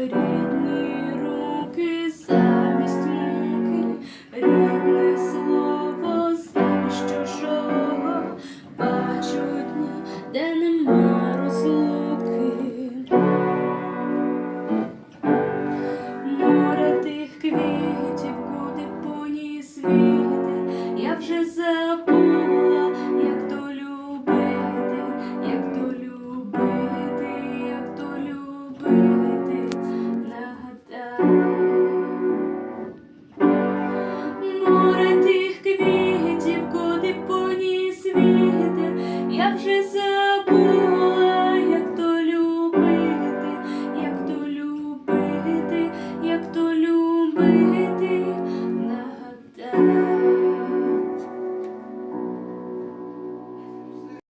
рідні руки замість муки, рідне слово замість бачу дні, де нема розлуки, море тих квітів, куди поніс віти, я вже забув.